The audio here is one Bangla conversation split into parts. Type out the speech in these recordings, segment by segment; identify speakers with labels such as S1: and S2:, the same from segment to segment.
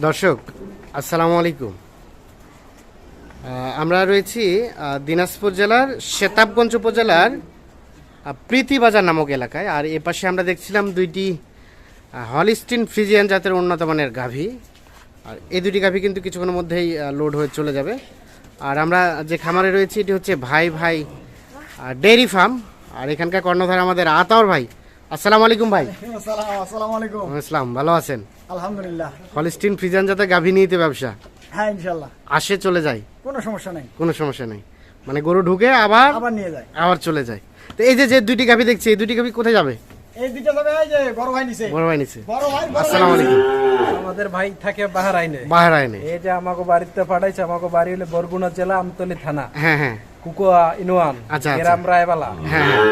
S1: দর্শক, আসসালামু আলাইকুম। আমরা রয়েছি দিনাজপুর জেলার শেতাবগঞ্জ উপজেলার প্রীতিবাজার নামক এলাকায়। আর এ পাশে আমরা দেখছিলাম দুইটি হলিস্টিন ফ্রিজিয়ান জাতের উন্নত মানের গাভী। আর এই দুটি গাভী কিন্তু কিছুক্ষণের মধ্যেই লোড হয়ে চলে যাবে। আর আমরা যে খামারে রয়েছি, এটি হচ্ছে ভাই ভাই ডেয়ারি ফার্ম। আর এখানকার কর্ণধার আমাদের আতাওর ভাই। আসসালামু আলাইকুম ভাই।
S2: আসসালাম আসসালামু আলাইকুম।
S1: ইসলাম ভালো আছেন?
S2: আলহামদুলিল্লাহ।
S1: হলিস্টিন ফ্রিজিয়ান জাতের গাভী নিতে ব্যবসা?
S2: হ্যাঁ ইনশাল্লাহ
S1: আসে চলে যায়?
S2: কোনো সমস্যা নেই।
S1: কোনো সমস্যা নেই। মানে গরু ঢুকে আবার
S2: আবার নিয়ে যায়।
S1: আবার চলে যায়। তো এই যে যে দুইটি গাভী দেখছি এই দুইটি গাভী কোথায় যাবে?
S2: এই দুইটা যাবে এই যে বড় ভাই নিছে
S1: বড় ভাই নিচে।
S2: বড় ভাই।
S1: আসসালামু আলাইকুম।
S3: আমাদের ভাই থাকে বাহারাইনে।
S1: বাহারাইনে।
S3: এই যে আমাকে বাড়িতে পাঠাইছে আমাকে বাড়ি হলে বরগুনা জেলা আমতলি থানা।
S1: হ্যাঁ হ্যাঁ।
S3: কুকুয়া ইনোয়ান
S1: আচ্ছা, আচ্ছা।
S3: গ্রাম রায়বালা
S1: হ্যাঁ হ্যাঁ।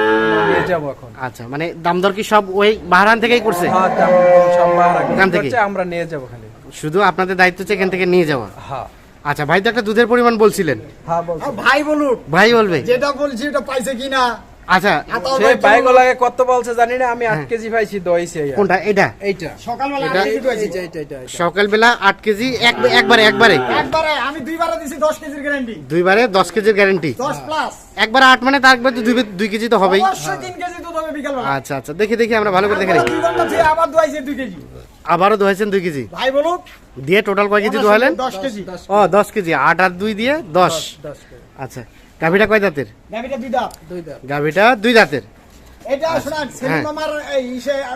S3: নিয়ে যাব এখন।
S1: আচ্ছা মানে দাম দর কি সব ওই বাহারান থেকেই করছে?
S3: হ্যাঁ, দাম সব বাহারা
S1: থেকে?
S3: আমরা নিয়ে যাব খালি।
S1: শুধু আপনাদের দায়িত্ব হচ্ছে এখান থেকে নিয়ে যাওয়া?
S3: হ্যাঁ।
S1: আচ্ছা ভাই তো একটা দুধের পরিমাণ বলছিলেন।
S3: হ্যাঁ
S2: ভাই বলুক।
S1: ভাই বলবে।
S2: যেটা বলছি ওটা পাইছে কিনা?
S1: আচ্ছা
S3: কত বলছে জানি না আমি আট কেজি পাইছি দইছি
S1: কোনটা? এটা
S3: এইটা
S2: সকালবেলা
S1: কেজি এক একবারে একবারে।
S2: একবারে আমি দুইবারে দিছি 10 কেজির গ্যারান্টি
S1: দুইবারে দশ কেজির গ্যারেন্টি
S2: 10 প্লাস
S1: একবার আট মানে তার একবার তো দুই দুই কেজি তো হবেই।
S2: অবশ্যই 3 কেজি দুধ হবে বিকালবেলা।
S1: আচ্ছা আচ্ছা দেখি দেখি আমরা ভালো করে দেখে নিই।
S2: দুই ঘণ্টা থেকে আবার দুয়াইছে 2 কেজি।
S1: আবারও দোহাইছেন দুই কেজি?
S2: ভাই বলুক।
S1: দিয়ে টোটাল কয় কেজি দোহাইলেন
S2: 10 কেজি।
S3: দশ
S1: ও দশ কেজি। আট আর দুই দিয়ে দশ
S3: দশ কেজি।
S1: আচ্ছা। গাভিটা কয় দাঁতের?
S2: গাবিটা দুই দাঁত।
S3: দুই দাম
S1: গাভিটা দুই দাঁতের।
S2: এটা শোনা সেলিম
S1: হ্যাঁ।
S2: মামার এই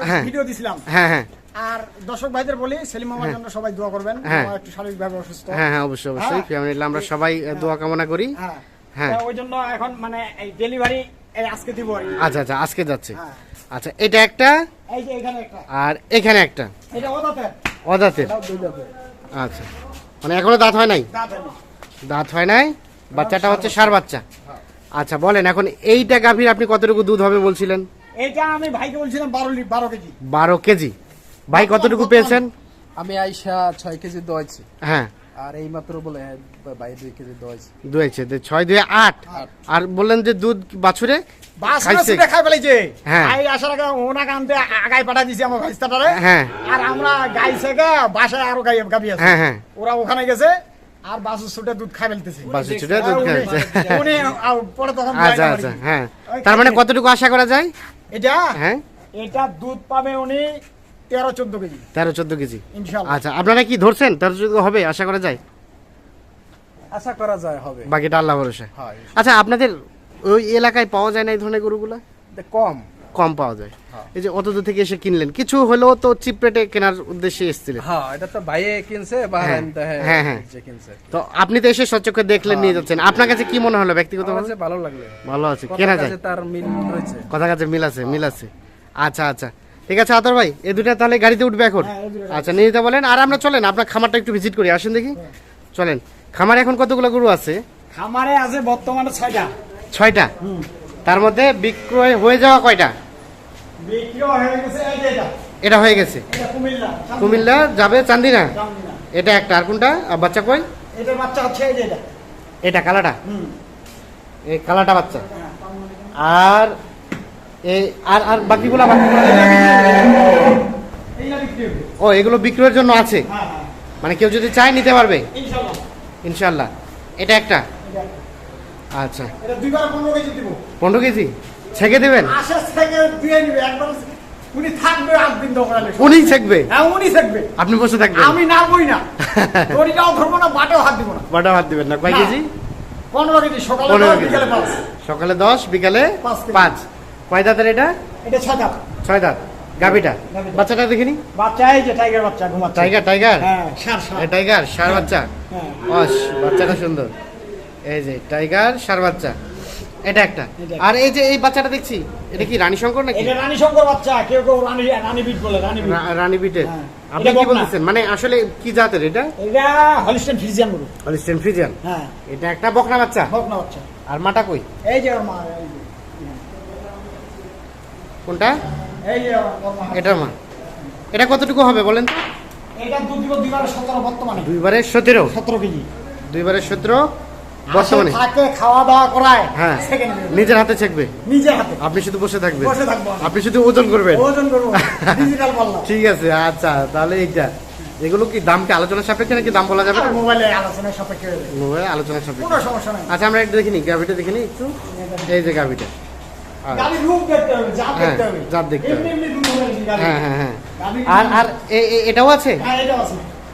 S1: হ্যাঁ।
S2: ভিডিও দিছিলাম।
S1: হ্যাঁ হ্যাঁ।
S2: আর দর্শক ভাইদের বলি সেলিম মামার জন্য সবাই দোয়া করবেন
S1: হ্যাঁ।
S2: একটু শারীরিকভাবে অসুস্থ।
S1: হ্যাঁ হ্যাঁ অবশ্যই অবশ্যই।
S2: হ্যাঁ।
S1: ফ্যামিলি আমরা সবাই দোয়া কামনা করি।
S2: হ্যাঁ।
S1: হ্যাঁ।
S2: ওই জন্য এখন মানে এই ডেলিভারি এই আজকে দিব আর
S1: আচ্ছা আচ্ছা আজকে যাচ্ছে।
S2: হ্যাঁ।
S1: আচ্ছা এটা একটা?
S2: এই যে এখানে একটা।
S1: আর এখানে একটা?
S2: এটা
S1: অদাঁতের
S3: দামে
S1: আচ্ছা। মানে এখনও দাঁত হয় নাই?
S2: দাঁত
S1: হয় নাই? বাচ্চাটা হচ্ছে সার বাচ্চা। আচ্ছা বলেন এখন এইটা গাভীর আপনি কতটুকু দুধ হবে বলছিলেন?
S2: এটা আমি ভাইকে বলছিলাম বারো লি- বারো কেজি।
S1: বারো কেজি। ভাই কতটুকু পেয়েছেন?
S3: আমি আইসা ছয় কেজি দইছি
S1: হ্যাঁ।
S3: আর এই মাত্র বলে হ্যাঁ, ভাই দুই কেজি দইছি
S1: দুয়েছে যে ছয় দুয়ে আট। আর বললেন যে দুধ বাছুরে হ্যাঁ। হ্যাঁ। হ্যাঁ, হ্যাঁ।
S2: ওরা ওখানে গেছে। আর বাসু সুটে দুধ খাই ফেলতেছে।
S1: বাছুর ছুটে দুধ খাচ্ছে
S2: উনি পরে তখন
S1: আচ্ছা আচ্ছা হ্যাঁ। তার মানে কতটুকু আশা করা যায়?
S2: এটা?
S1: হ্যাঁ।
S2: এটা দুধ পাবে উনি তেরো চোদ্দ কেজি।
S1: তেরো চোদ্দ কেজি। আচ্ছা আপনারা কি ধরছেন? তেরো চোদ্দ হবে? আশা করা যায়?
S3: আশা করা যায় হবে।
S1: বাকিটা আল্লাহ ভরসা। আচ্ছা আপনাদের ওই এলাকায় পাওয়া যায় না এই ধরনের গরুগুলা?
S3: কম।
S1: কম পাওয়া যায়।
S3: হ্যাঁ।
S1: এই যে অত দূর থেকে এসে কিনলেন। কিছু হলেও তো চিপ রেটে কেনার উদ্দেশ্যে এসেছিলেন।
S3: হ্যাঁ এটা তো ভাইয়ে কিনছে বাহারাইন
S1: হ্যাঁ, হ্যাঁ, হ্যাঁ।
S3: কিনছে।
S1: তো আপনি তো এসে সচক্ষে দেখলেন নিয়ে যাচ্ছেন। আপনার কাছে কি মনে হলো ব্যক্তিগত
S3: ভালো লাগল।
S1: ভালো আছে কেনা যায়।
S3: তার মিল রয়েছে।
S1: কথা কাছে মিল আছে মিল আছে। আচ্ছা আচ্ছা। ঠিক আছে আতর ভাই এই দুটা তাহলে গাড়িতে উঠবে এখন?
S2: হ্যাঁ,
S1: আচ্ছা নিয়ে যেতে বলেন। আর আমরা চলেন আপনার খামারটা একটু ভিজিট করি। আসেন দেখি। চলেন। খামারে এখন কতগুলো গরু আছে?
S2: খামারে আছে বর্তমানে ছয়টা।
S1: ছয়টা? তার মধ্যে বিক্রয় হয়ে যাওয়া কয়টা?
S2: হয়ে এটা।
S1: হয়ে গেছে।
S2: কুমিল্লা।
S1: যাবে চান্দিনা। এটা একটা আর কোনটা? আর বাচ্চা কই?
S2: বাচ্চা এটা।
S1: এটা কালাটা? এই কালাটা বাচ্চা।
S2: হ্যাঁ।
S1: আর এই আর আর বাকিগুলা ও এগুলো বিক্রয়ের জন্য আছে?
S2: হ্যাঁ হ্যাঁ।
S1: মানে কেউ যদি চায় নিতে পারবে?
S2: ইনশাল্লাহ
S1: এটা একটা। আচ্ছা।
S2: এটা দুইবার পনেরো কেজি দিব।
S1: পনেরো কেজি? ছেঁকে দেবেন?
S2: থেকে দিয়ে নিবে একবার উনি থাকবে দোকানে
S1: উনি ছেঁকবে?
S2: হ্যাঁ উনি থাকবে
S1: আপনি বসে থাকবেন।
S2: আমি নামবই না। দড়িটাও ধরবো না বাটেও হাত দিব না।
S1: বাটা হাত দিবেন না। কয় কেজি?
S2: পনেরো কেজি সকালে
S1: পনেরো
S2: দশ,
S1: কেজি।
S2: বিকালে পাঁচ।
S1: সকালে দশ বিকালে
S2: পাঁচ কেজি।
S1: পাঁচ। কয় দাঁতের এটা?
S2: এটা ছটা
S1: ছয় দাঁত। গাভিটা?
S2: গাভীটা।
S1: বাচ্চাটা দেখিনি?
S2: বাচ্চা এই যে টাইগার বাচ্চা ঘুমাচ্ছে।
S1: টাইগার টাইগার
S2: হ্যাঁ সার
S1: টাইগার সার বাচ্চা?
S2: হ্যাঁ।
S1: বাচ্চাটা সুন্দর। এই যে টাইগার সার বাচ্চা এটা একটা। আর এই যে এই বাচ্চাটা দেখছি এটা কি রানী শঙ্কর নাকি?
S2: এটা রানী শঙ্কর বাচ্চা কেউ কেউ রানী রানী বিট বলে রানী বিট।
S1: রানী বিটের
S2: হ্যাঁ।
S1: আপনি
S2: এটা
S1: কি
S2: বকনা।
S1: বলতেছেন? মানে আসলে কি জাতের এটা?
S2: এটা হলিস্টেন ফ্রিজিয়ান গরু
S1: হলিস্টেন ফ্রিজিয়ান
S2: হ্যাঁ।
S1: এটা একটা বকনা বাচ্চা।
S2: হোক না বাচ্চা।
S1: আর মাটা কই?
S2: এই যে মা
S1: কোনটা?
S2: এই যে ওর মা।
S1: এটা কতটুকু হবে বলেন তো?
S2: এটা দুইবার সতেরো বর্তমানে।
S1: দুইবারে সতেরো।
S2: সতেরো কেজি।
S1: দুইবারে সতেরো। বর্তমানে?
S2: থাকে খাওয়া দাওয়া করায়
S1: হ্যাঁ। নিজের হাতে চেকবে
S2: নিজের হাতে।
S1: আপনি শুধু বসে থাকবেন।
S2: বসে থাকব
S1: আপনি শুধু ওজন করবেন।
S2: ওজন করব। ডিজিটাল পাল্লা
S1: ঠিক আছে আচ্ছা তাহলে এইটা। এগুলো কি দাম কি আলোচনা সাপেক্ষে নাকি দাম বলা যাবে?
S2: মোবাইলে আলোচনা সাপেক্ষে। হয়ে যাবে।
S1: আলোচনা সাপেক্ষে।
S2: কোনো সমস্যা নাই।
S1: আচ্ছা আমরা একটু দেখিনি গাভিটা দেখিনি একটু। এই যে গাভিটা। আর- হ্যাঁ। হ্যাঁ হ্যাঁ আর আর এটাও আছে?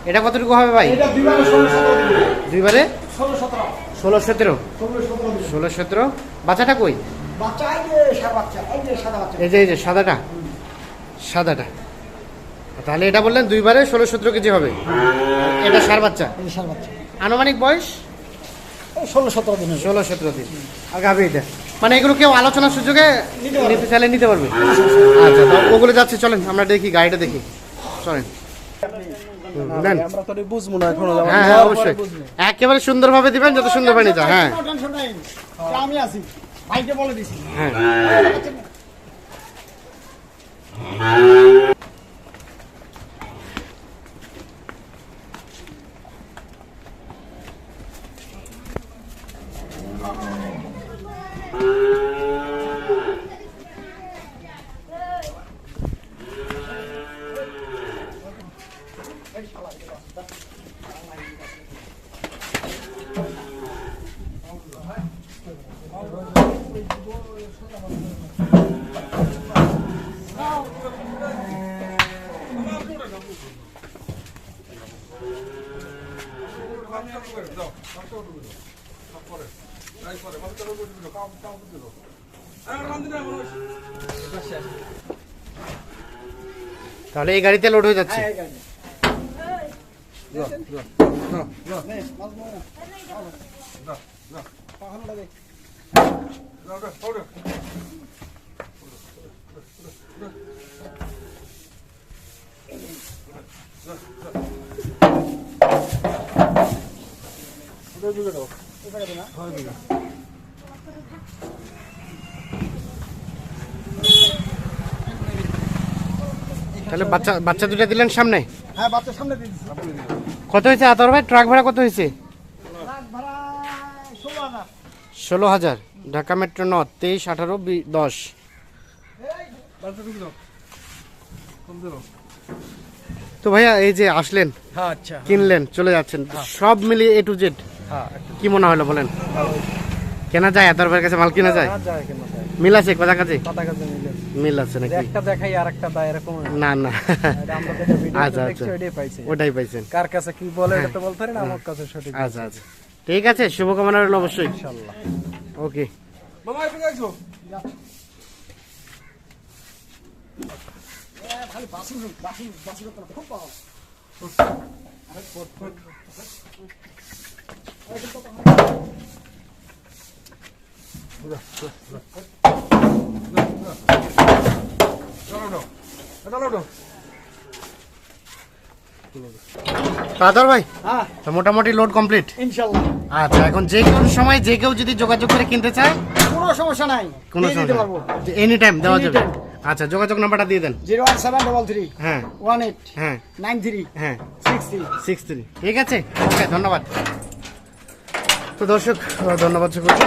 S2: এটা
S1: কতটুকু হবে ভাই?
S2: দুইবারে? ষোলো সতেরো। ষোলো সতেরো?
S1: ষোলো সতেরো। বাচ্চাটা কই?
S2: এই যে এই যে
S1: সাদাটা? সাদাটা। তাহলে এটা বললেন দুইবারে ষোলো সতেরো কেজি হবে। এটা সার বাচ্চা?
S2: সাদা বাচ্চা।
S1: আনুমানিক বয়স?
S2: ষোলো সতেরো দিন
S1: ষোলো সতেরো দিন। আর এটা? মানে এগুলো কেউ আলোচনার সুযোগে
S2: নিতে
S1: চাইলে নিতে পারবে। আচ্ছা ওগুলো যাচ্ছে চলেন আমরা দেখি গাড়িটা দেখি। চলেন। নেন। হ্যাঁ হ্যাঁ অবশ্যই। একেবারে সুন্দরভাবে দিবেন যত সুন্দরভাবে নিতে হয়। হ্যাঁ
S2: কোনো টেনশন নাই। আমি আছি। ভাইকে বলে দিছি।
S1: হ্যাঁ। তাহলে এই গাড়িতে লোড হয়ে যাচ্ছে
S2: হ্যাঁ, এই গাড়ি। নে, মাছ মারো না। পাখানোটা দে। এবারে দে না।
S1: তাহলে বাচ্চা বাচ্চা দুটা দিলেন সামনে?
S2: হ্যাঁ সামনে দিয়ে
S1: কত হয়েছে আতর ভাই? ট্রাক ভাড়া কত হয়েছে?
S2: ষোলো হাজার।
S1: ঢাকা মেট্রো ন তেইশ আঠারো দশ। তো ভাইয়া এই যে আসলেন
S3: হ্যাঁ আচ্ছা।
S1: কিনলেন চলে যাচ্ছেন সব মিলিয়ে এ টু জেড
S3: হ্যাঁ
S1: কি মনে হলো বলেন? কেনা যায়? এত কাছে মাল কিনা যায়? মিল আছে
S3: কথা কাছে মিলে
S1: আছে। নাকি?
S3: একটা দেখাই আর একটা দেয় এরকম
S1: না। না আচ্ছা, আচ্ছা। ওটাই পাইছেন।
S3: কার কাছে কি বলে এটা তো বলতে পারি না আমার কাছে সঠিক
S1: আচ্ছা আচ্ছা। ঠিক আছে শুভকামনা রইল অবশ্যই।
S3: ইনশাআল্লাহ
S1: ওকে।
S2: হ্যাঁ, খালি বাসুন বাসুন বাসুন খুব
S1: আদর ভাই
S2: হ্যাঁ।
S1: তো মোটামুটি লোড কমপ্লিট আচ্ছা এখন যে কোনো সময় যে কেউ যদি যোগাযোগ করে কিনতে চায়?
S2: কোনো সমস্যা নাই।
S1: কোনো সমস্যা এনি টাইম দেওয়া যাবে। আচ্ছা যোগাযোগ নাম্বারটা দিয়ে দেন।
S2: Zero one seven double three.
S1: হ্যাঁ।
S2: One eight.
S1: হ্যাঁ।
S2: Nine three.
S1: হ্যাঁ।
S2: Six three.
S1: Six three. ঠিক আছে? ওকে ধন্যবাদ। তো দর্শক ধন্যবাদ সকলকে